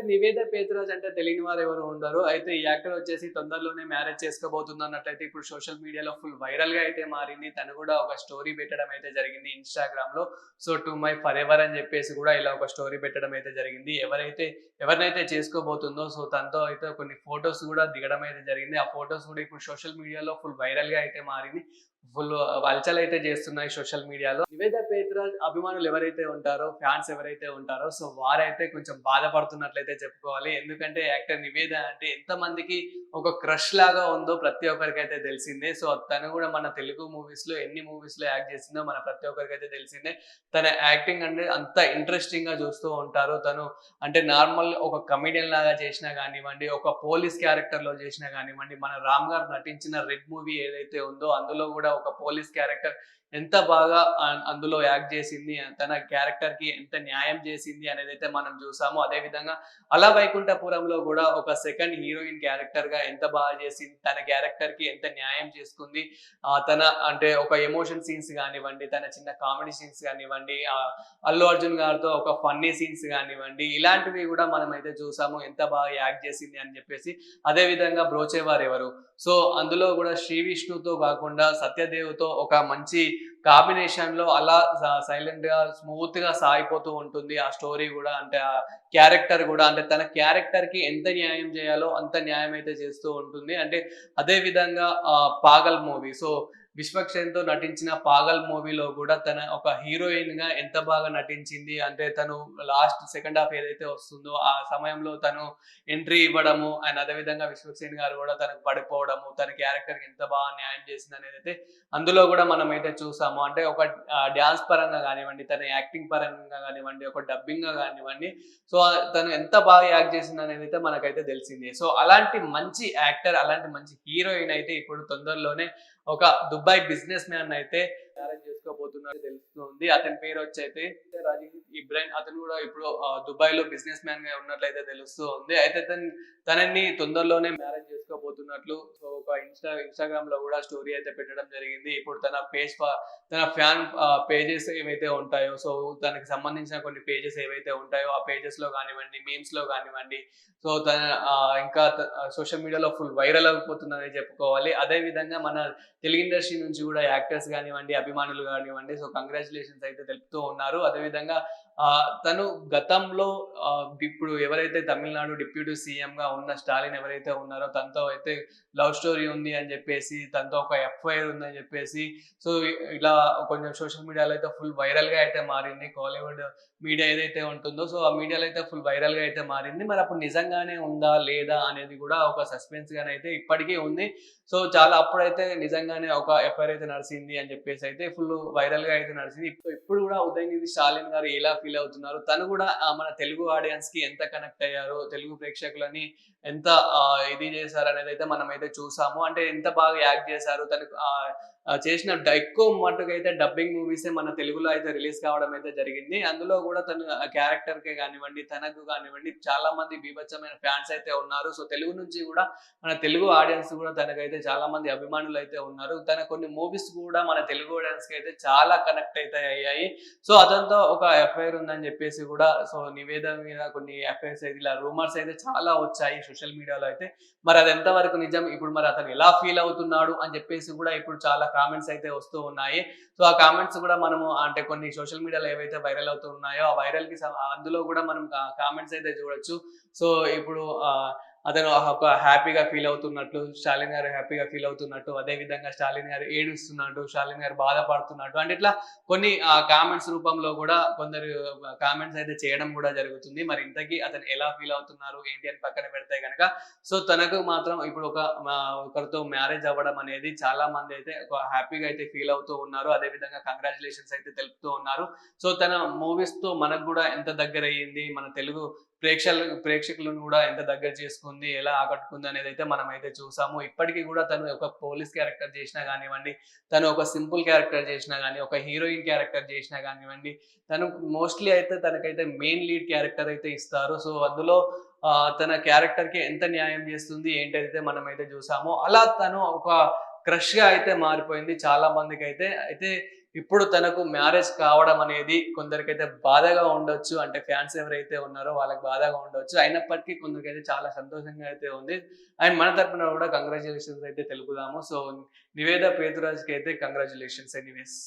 Actor Niveda Pethuraj అంటే తెలియని వారు ఎవరు ఉండరు. అయితే ఈ యాక్టర్ వచ్చేసి తొందరలోనే మ్యారేజ్ చేసుకోబోతుంది అన్నట్లయితే ఇప్పుడు సోషల్ మీడియాలో ఫుల్ వైరల్గా అయితే మారింది. తను కూడా ఒక స్టోరీ పెట్టడం అయితే జరిగింది ఇన్స్టాగ్రామ్లో so to my forever అని చెప్పేసి కూడా ఇలా ఒక స్టోరీ పెట్టడం అయితే జరిగింది. ఎవరైతే ఎవరినైతే చేసుకోబోతుందో సో తనతో అయితే కొన్ని ఫొటోస్ కూడా దిగడం అయితే జరిగింది. ఆ ఫొటోస్ కూడా ఇప్పుడు సోషల్ మీడియాలో ఫుల్ వైరల్గా అయితే మారింది. ఫుల్ వల్చలు అయితే చేస్తున్నాయి సోషల్ మీడియాలో. నివేద పేతురాజ్ అభిమానులు ఎవరైతే ఉంటారో ఫ్యాన్స్ ఎవరైతే ఉంటారో సో వారైతే కొంచెం బాధపడుతున్నట్లయితే చెప్పుకోవాలి. ఎందుకంటే యాక్టర్ నివేద అంటే ఎంత మందికి ఒక క్రష్ లాగా ఉందో ప్రతి ఒక్కరికి అయితే తెలిసిందే. సో తను కూడా మన తెలుగు మూవీస్లో ఎన్ని మూవీస్లో యాక్ట్ చేసిందో మన ప్రతి ఒక్కరికి అయితే తెలిసిందే. తన యాక్టింగ్ అంటే అంత ఇంట్రెస్టింగ్గా చూస్తూ ఉంటారు. తను అంటే నార్మల్ ఒక కమెడియన్ లాగా చేసినా కానివ్వండి ఒక పోలీస్ క్యారెక్టర్లో చేసినా కానివ్వండి మన రామ్ గారు నటించిన రెడ్ మూవీ ఏదైతే ఉందో అందులో కూడా ఒక పోలీస్ క్యారెక్టర్ ఎంత బాగా అందులో యాక్ట్ చేసింది తన క్యారెక్టర్కి ఎంత న్యాయం చేసింది అనేది అయితే మనం చూసాము. అదే విధంగా అలా వైకుంఠపురంలో కూడా ఒక సెకండ్ హీరోయిన్ క్యారెక్టర్గా ఎంత బాగా చేసింది తన క్యారెక్టర్కి ఎంత న్యాయం చేసుకుంది ఆ తన అంటే ఒక ఎమోషన్ సీన్స్ కానివ్వండి తన చిన్న కామెడీ సీన్స్ కానివ్వండి ఆ అల్లు అర్జున్ గారితో ఒక ఫన్నీ సీన్స్ కానివ్వండి ఇలాంటివి కూడా మనం అయితే చూసాము ఎంత బాగా యాక్ట్ చేసింది అని చెప్పేసి. అదే విధంగా బ్రోచేవారు ఎవరు సో అందులో కూడా శ్రీ విష్ణుతో కాకుండా సత్యదేవ్తో ఒక మంచి కాంబినేషన్లో అలా సైలెంట్గా స్మూత్గా సాగిపోతూ ఉంటుంది ఆ స్టోరీ కూడా. అంటే ఆ క్యారెక్టర్ కూడా అంటే తన క్యారెక్టర్కి ఎంత న్యాయం చేయాలో అంత న్యాయం అయితే చేస్తూ ఉంటుంది. అంటే అదే విధంగా పాగల్ మూవీ. సో విశ్వక్సేన్తో నటించిన పాగల్ మూవీలో కూడా తన ఒక హీరోయిన్గా ఎంత బాగా నటించింది? అంటే తను లాస్ట్ సెకండ్ హాఫ్ ఏదైతే వస్తుందో ఆ సమయంలో తను ఎంట్రీ ఇవ్వడము అండ్ అదే విధంగా విశ్వక్సేన్ గారు కూడా తనకు పడిపోవడము తన క్యారెక్టర్ ఎంత బాగా న్యాయం చేసింది అనేది అయితే అందులో కూడా మనం అయితే చూసాము. అంటే ఒక డ్యాన్స్ పరంగా కానివ్వండి తన యాక్టింగ్ పరంగా కానివ్వండి ఒక డబ్బింగ్గా కానివ్వండి సో తను ఎంత బాగా యాక్ట్ చేసింది అనేది అయితే మనకైతే తెలిసింది. సో అలాంటి మంచి యాక్టర్ అలాంటి మంచి హీరోయిన్ అయితే ఇప్పుడు తొందరలోనే ఒక దుబాయ్ బిజినెస్ మ్యాన్ అయితే మ్యారేజ్ చేసుకోబోతున్నట్టు తెలుస్తుంది. అతని పేరు వచ్చి అయితే రాజీవ్ ఇబ్రాహిం అతను కూడా ఇప్పుడు ఆ, దుబాయ్లో బిజినెస్ మ్యాన్గా ఉన్నట్లయితే తెలుస్తూ ఉంది అయితే తనని తొందరలోనే మ్యారేజ్ పోతున్నట్లు. సో ఒక ఇన్స్టా ఇన్స్టాగ్రామ్లో కూడా స్టోరీ అయితే పెట్టడం జరిగింది. ఇప్పుడు తన పేజ్ తన ఫ్యాన్ పేజెస్ ఏవైతే ఉంటాయో సో తనకి సంబంధించిన కొన్ని పేజెస్ ఏవైతే ఉంటాయో ఆ పేజెస్లో కానివ్వండి మీమ్స్లో కానివ్వండి సో తన ఇంకా సోషల్ మీడియాలో ఫుల్ వైరల్ అయిపోతుందని చెప్పుకోవాలి. అదే విధంగా మన తెలుగు ఇండస్ట్రీ నుంచి కూడా యాక్టర్స్ కానివ్వండి అభిమానులు కానివ్వండి సో కంగ్రాచులేషన్స్ అయితే తెలుపుతూ ఉన్నారు. అదేవిధంగా తను గతంలో ఇప్పుడు ఎవరైతే తమిళనాడు డిప్యూటీ సీఎం గా ఉన్న స్టాలిన్ ఎవరైతే ఉన్నారో తనతో అయితే లవ్ స్టోరీ ఉంది అని చెప్పేసి తనతో ఒక ఎఫ్ఐఆర్ ఉందని చెప్పేసి సో ఇలా కొంచెం సోషల్ మీడియాలో అయితే ఫుల్ వైరల్గా అయితే మారింది. కాలీవుడ్ మీడియా ఏదైతే ఉంటుందో సో ఆ మీడియాలో అయితే ఫుల్ వైరల్గా అయితే మారింది. మరి అప్పుడు నిజంగానే ఉందా లేదా అనేది కూడా ఒక సస్పెన్స్ గానే అయితే ఇప్పటికీ ఉంది. సో చాలా అప్పుడైతే నిజంగానే ఒక ఎఫ్ఐఆర్ అయితే నడిచింది అని చెప్పేసి అయితే ఫుల్ వైరల్గా అయితే నడిచింది. ఇప్పుడు కూడా ఉదయనిధి స్టాలిన్ గారు ఎలా ఫీల్ అవుతున్నారు? తను కూడా మన తెలుగు ఆడియన్స్కి ఎంత కనెక్ట్ అయ్యారు తెలుగు ప్రేక్షకులని ఎంత ఇది చేశారు అనేది అయితే మనం అయితే చూసాము. అంటే ఎంత బాగా యాక్ట్ చేశారు? తనకు ఆ, చేసిన ఎక్కువ మటుకు అయితే డబ్బింగ్ మూవీస్ మన తెలుగులో అయితే రిలీజ్ కావడం అయితే జరిగింది. అందులో కూడా తన క్యారెక్టర్కి కానివ్వండి తనకు కానివ్వండి చాలా మంది బీభత్సమైన ఫ్యాన్స్ అయితే ఉన్నారు. సో తెలుగు నుంచి కూడా మన తెలుగు ఆడియన్స్ కూడా తనకైతే చాలా మంది అభిమానులు అయితే ఉన్నారు. తన కొన్ని మూవీస్ కూడా మన తెలుగు ఆడియన్స్కి అయితే చాలా కనెక్ట్ అయితే అయ్యాయి. సో అతనితో ఒక ఎఫ్ఐఆర్ ఉందని చెప్పేసి కూడా సో నివేదన మీద కొన్ని ఎఫ్ఐఆర్స్ అయితే ఇలా రూమర్స్ అయితే చాలా వచ్చాయి సోషల్ మీడియాలో అయితే. మరి అది ఎంతవరకు నిజం? ఇప్పుడు మరి అతను ఎలా ఫీల్ అవుతున్నాడు అని చెప్పేసి కూడా ఇప్పుడు చాలా కామెంట్స్ అయితే వస్తూ ఉన్నాయి. సో ఆ కామెంట్స్ కూడా మనము అంటే కొన్ని సోషల్ మీడియాలో ఏవైతే వైరల్ అవుతున్నాయో ఆ వైరల్కి అందులో కూడా మనం కామెంట్స్ అయితే చూడొచ్చు. సో ఇప్పుడు ఆ, అతను ఒక హ్యాపీగా ఫీల్ అవుతున్నట్లు స్టాలిన్ గారు హ్యాపీగా ఫీల్ అవుతున్నట్టు అదే విధంగా స్టాలిన్ గారు ఏడుస్తున్నట్టు స్టాలిన్ గారు బాధపడుతున్నట్టు. అంటే ఇట్లా కొన్ని కామెంట్స్ రూపంలో కూడా కొందరు కామెంట్స్ అయితే చేయడం కూడా జరుగుతుంది. మరి ఇంతకీ అతను ఎలా ఫీల్ అవుతున్నారు ఏంటి అని పక్కన పెడితే కనుక సో తనకు మాత్రం ఇప్పుడు ఒక ఒకరితో మ్యారేజ్ అవ్వడం అనేది చాలా మంది అయితే ఒక హ్యాపీగా అయితే ఫీల్ అవుతూ ఉన్నారు. అదే విధంగా కంగ్రాచులేషన్స్ అయితే తెలుపుతూ ఉన్నారు. సో తన మూవీస్తో మనకు కూడా ఎంత దగ్గర అయ్యింది మన తెలుగు ప్రేక్షకులు ప్రేక్షకులను కూడా ఎంత దగ్గర చేసుకుంది ఎలా ఆకట్టుకుంది అనేది అయితే మనం అయితే చూసాము. ఇప్పటికీ కూడా తను ఒక పోలీస్ క్యారెక్టర్ చేసినా కానివ్వండి తను ఒక సింపుల్ క్యారెక్టర్ చేసినా కానీ ఒక హీరోయిన్ క్యారెక్టర్ చేసినా కానివ్వండి తను మోస్ట్లీ అయితే తనకైతే మెయిన్ లీడ్ క్యారెక్టర్ అయితే ఇస్తారు. సో అందులో తన క్యారెక్టర్కి ఎంత న్యాయం చేస్తుంది ఏంటైతే మనం అయితే చూసాము. అలా తను ఒక క్రష్గా అయితే మారిపోయింది చాలా మందికి అయితే అయితే ఇప్పుడు తనకు మ్యారేజ్ కావడం అనేది కొందరికైతే బాధగా ఉండొచ్చు. అంటే ఫ్యాన్స్ ఎవరైతే ఉన్నారో వాళ్ళకి బాధగా ఉండొచ్చు. అయినప్పటికీ కొందరికైతే చాలా సంతోషంగా అయితే ఉంది. అండ్ మన తరపున కూడా కంగ్రాచులేషన్స్ అయితే తెలుపుదాము. సో నివేద పేతురాజ్కి అయితే కంగ్రాచులేషన్స్ ఎనీవేస్